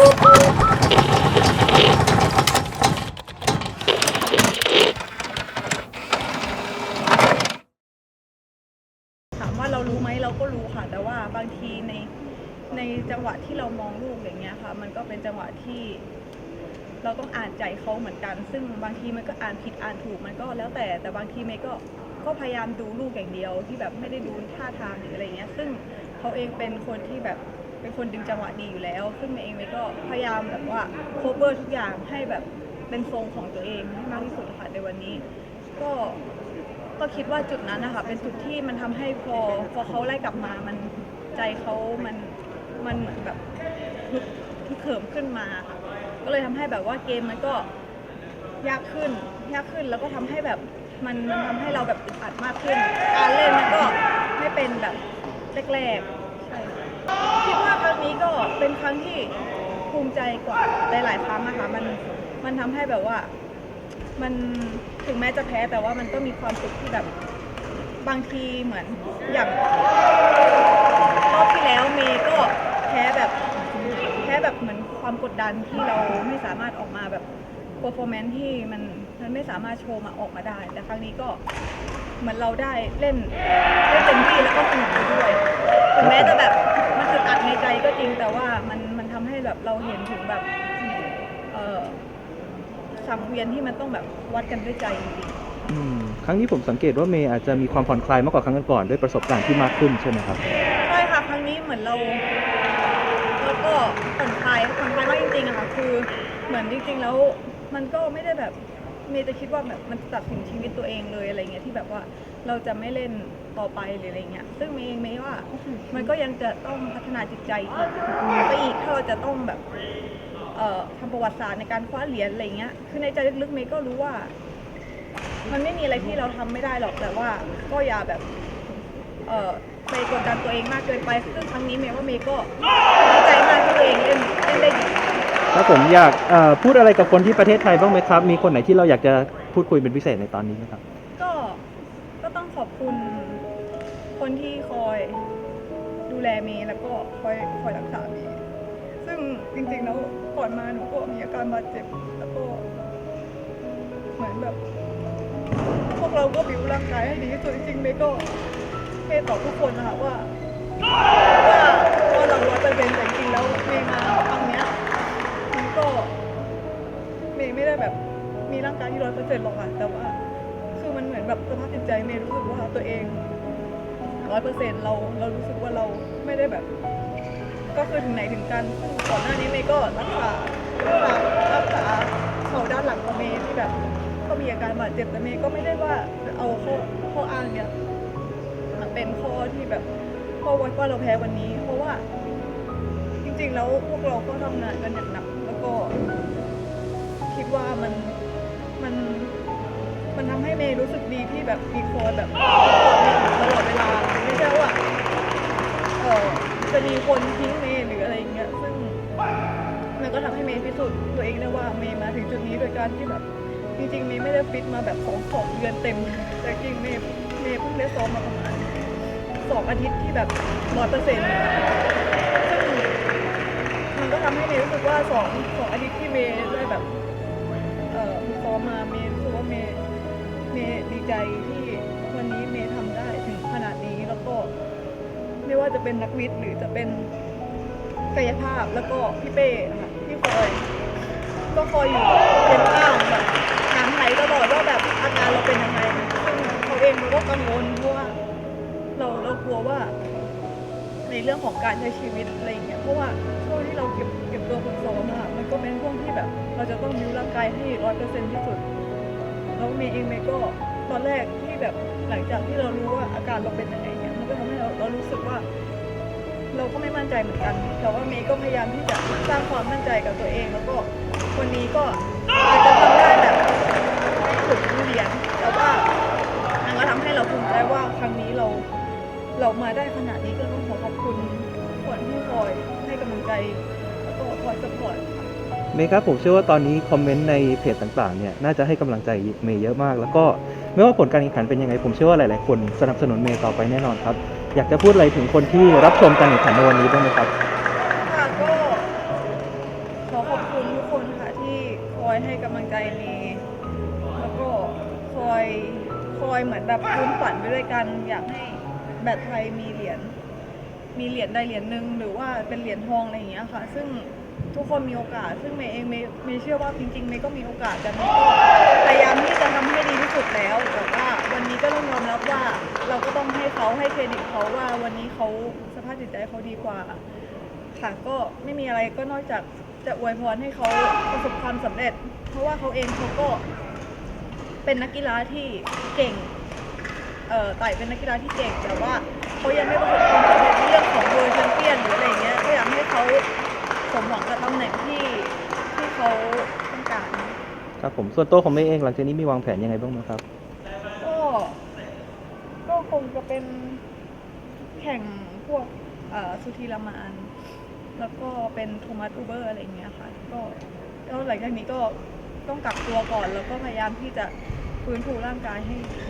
ถามว่าเรารู้ไหมเราก็รู้ค่ะ แต่ว่าบางทีในในจังหวะที่เรามองลูกอย่างเงี้ยค่ะ มันก็เป็นจังหวะที่เราต้องอ่านใจเขาเหมือนกัน ซึ่งบางทีมันก็อ่านผิดอ่านถูกมันก็แล้วแต่ แต่บางทีเมย์ก็ก็พยายามดูลูกอย่างเดียวที่แบบไม่ได้ดูท่าทางหรืออะไรเงี้ย ซึ่งเขาเองเป็นคนที่แบบ เป็นคนดึงจังหวะดีอยู่แล้ว ซึ่งเมย์เองเมย์ก็พยายามแบบว่าโคเวอร์ทุกอย่างให้แบบเป็นทรงของตัวเองให้มากที่สุดค่ะในวันนี้ ก็ก็คิดว่าจุดนั้นนะคะเป็นจุดที่มันทำให้พอพอเขาไล่กลับมามันใจเขามันมันเหมือนแบบลุกเขิมขึ้นมาค่ะก็เลยทำให้แบบว่าเกมมันก็ยากขึ้นยากขึ้นแล้วก็ทำให้แบบมันมันทำให้เราแบบอึดอัดมากขึ้น การเล่นมันก็ไม่เป็นแบบแรกๆใช่คิดว่าครั้ง นี้ก็เป็นครั้งที่ภูมิใจกว่าหลายๆครั้งนะคะมันมันทำให้แบบว่า มันถึงแม้จะแพ้แต่ว่ามันก็มีความสุขที่แบบบางทีเหมือนอย่างรอบที่แล้วเมย์ก็แพ้แบบแค่แบบเหมือนความกดดันที่เราไม่สามารถออกมาแบบเ e อร์ฟอร์แมนที่มันมันไม่สามารถโชว์มาออกมาได้ แต่ครั้งนี้ก็เหมือนเราได้เล่นเล่นเต็มที่แล้วก็สนุกไปด้วยถึงแม้จะแบบ อึดอัดในใจก็จริงแต่ว่ามันมันทำให้แบบเราเห็นถึงแบบเออสังเวียนที่มันต้องแบบวัดกันด้วยใจจริงๆอืมครั้งนี้ผมสังเกตว่าเมย์อาจจะมีความผ่อนคลายมากกว่าครั้งก่อนๆด้วยประสบการณ์ที่มากขึ้นใช่ไหมครับใช่ค่ะครั้งนี้เหมือนเราแล้วก็ผ่อนคลายผ่อนคลายมากจริงๆอะค่ะคือเหมือนจริง ๆ แล้วมันก็ไม่ได้แบบ เมย์จะคิดว่าแบบมันตัดสินชีวิตตัวเองเลยอะไรเงี้ยที่แบบว่าเราจะไม่เล่นต่อไปหรืออะไรเงี้ยซึ่งเมย์เองเมย์ว่า มันก็ยังจะต้องพัฒนาจิตใจอีกไปอีกถ้าเราจะต้องแบบเอ่อทำประวัติศาสตร์ในการคว้าเหรียญอะไรเงี้ยคือในใจลึกๆเมย์ก็รู้ว่า มันไม่มีอะไรที่เราทำไม่ได้หรอกแต่ว่าก็อย่าแบบเอ่อไปกดดันตัวเองมากเกินไปซึ่งครั้งนี้เมย์ว่าเมย์ก็ดีใจมากที่ตัวเองเล่นเล่นได้ดี แล้วผมอยากเอ่อพูดอะไรกับคนที่ประเทศไทยบ้างไหมครับ มีคนไหนที่เราอยากจะพูดคุยเป็นพิเศษในตอนนี้ไหมครับ ก็ก็ต้องขอบคุณคนที่คอยดูแลเมย์แล้วก็คอยคอยรักษาเมย์ซึ่งจริงๆแล้วก่อนมาหนูก็มีอาการบาดเจ็บแล้วก็เหมือนแบบ พวกเราก็บิวร่างกายให้ดีที่สุดจริงๆเมย์ก็เมย์ตอบทุกคนนะคะว่าว่าว่าเราร้อยเปอร์เซ็นต์แต่จริงๆแล้วเมย์มาเนี้ย ที่ร้อยเปอร์เซ็นต์หรอกค่ะแต่ว่า คือมันเหมือนแบบสภาพจิตใจเมย์รู้สึกว่าตัวเองร้อยเปอร์เซ็นต์เราเรารู้สึกว่าเราไม่ได้แบบ ก็คือถึงไหนถึงกันซึ่งก่อนหน้านี้เมย์ก็รักษารักษารักษาเขาด้านหลังของเมย์ที่แบบก็มีอาการบาดเจ็บแต่เมย์ก็ไม่ได้ว่าเอาข้อข้ออ้างเนี้ยมันเป็นข้อที่แบบข้อวัดว่าเราแพ้วันนี้ เพราะว่าจริงๆแล้วพวกเราก็ทำงานกันอย่างหนักแล้วก็คิดว่ามัน มันมันทำให้เมย์รู้สึกดีที่แบบมีโค้ชแบบตลอดเวลาไม่ใช่ว่าเออจะมีคนทิ้งเมย์หรืออะไรอย่างเงี้ยซึ่งมันก็ทำให้เมย์พิสูจน์ตัวเองได้ว่าเมย์มาถึงจุดนี้โดยการที่แบบจริงๆเมย์ไม่ได้ฟิตมาแบบสองสองเดือนเต็ม แต่จริงเมย์เมย์เพิ่งได้ซ้อมมาประมาณสองอาทิตย์ที่แบบร้อยเปอร์เซ็นต์ซึ่งมันก็ทำให้เมย์รู้สึกว่าสองสองอาทิตย์ที่เมย์ได้แบบ อ่อฝึกซ้อมาเมย์รู้สึกว่าเมย์เมย์ดีใจที่วันนี้เมย์ทำได้ถึงขนาดนี้แล้วก็ไม่ว่าจะเป็นนักวิทย์หรือจะเป็นกายภาพแล้วก็พี่เป้ค่ะที่คอยก็คอยอยู่เป็นข้างแบบถามไทยตลอดว่าแบบอาการเราเป็นยังไงซึ่งเขาเองเขาก็กังวลเพราะว่าเราเรากลัวว่า ในเรื่องของการใช้ชีวิตอะไรอย่างเงี้ยเพราะว่าช่วงที่เราเก็บเก็บตัวฝึกซ้อมอะมันก็เป็นช่วงที่แบบ เราจะต้องมิวร่างกายให้ร้อยเปอร์เซ็นต์ที่สุดแล้วเมย์เองเมย์ก็ตอนแรกที่แบบหลังจากที่เรารู้ว่าอาการเราเป็นยังไงเนี่ยมันก็ทำให้เราเรารู้สึกว่า เราก็ไม่มั่นใจเหมือนกัน แต่ว่าเมย์ก็พยายามที่จะสร้างความมั่นใจกับตัวเอง แล้วก็วันนี้ก็ เรามาได้ขนาดนี้ก็ต้องขอขอบคุณคนที่คอยให้กำลังใจแล้วก็คอยสปอร์ตเมย์ครับผมเชื่อว่าตอนนี้คอมเมนต์ในเพจต่างๆเนี่ยน่าจะให้กำลังใจเมย์เยอะมาก แล้วก็ไม่ว่าผลการแข่งขันเป็นยังไงผมเชื่อว่าหลายๆคนสนับสนุนเมย์ต่อไปแน่นอนครับ อยากจะพูดอะไรถึงคนที่รับชมการแข่งขันในวันนี้บ้างไหมครับ ค่ะก็ให้กำลังใจเมย์แล้วก็คอยคอยเหมือนแบบพื้นฝันไปด้วยกันอยากให้ แบดไทยมีเหรียญมีเหรียญใดเหรียญหนึ่งหรือว่าเป็นเหรียญทองอะไรอย่างเงี้ยค่ะ ซึ่งทุกคนมีโอกาส ซึ่งเมย์เองเมย์เมย์เชื่อว่าจริงๆเมย์ก็มีโอกาสแต่เมย์ก็พยายามที่จะทำให้ดีที่สุดแล้วแต่ว่าวันนี้ก็ต้องยอมรับว่าเราก็ต้องให้เขาให้เครดิตเขาว่าวันนี้เขาสภาพจิตใจเขาดีกว่าค่ะก็ไม่มีอะไรก็นอกจากจะอวยพรให้เขาประสบความสำเร็จ เพราะว่าเขาเองเขาก็เป็นนักกีฬาที่เก่ง เอ่อไต่เป็นนักกีฬาที่เก่งแต่ว่าเขายังไม่ประสบความสำเร็จในเรื่องของเวอร์แชมเปี้ยนหรืออะไรอย่างเงี้ยก็อยากให้เขาสมหวังกับตำแหน่งที่ที่เขาต้องการครับผมส่วนตัวของเมย์เองหลังจากนี้มีวางแผนยังไงบ้างไหมครับ ก็ก็คงจะเป็นแข่งพวกเอ่อสุธีรามาน แล้วก็เป็นโทมัสอูเบอร์อะไรอย่างเงี้ยค่ะก็ก็หลังจากนี้ก็ต้องกักตัวก่อน แล้วก็พยายามที่จะฟื้นฟูร่างกายให้ดี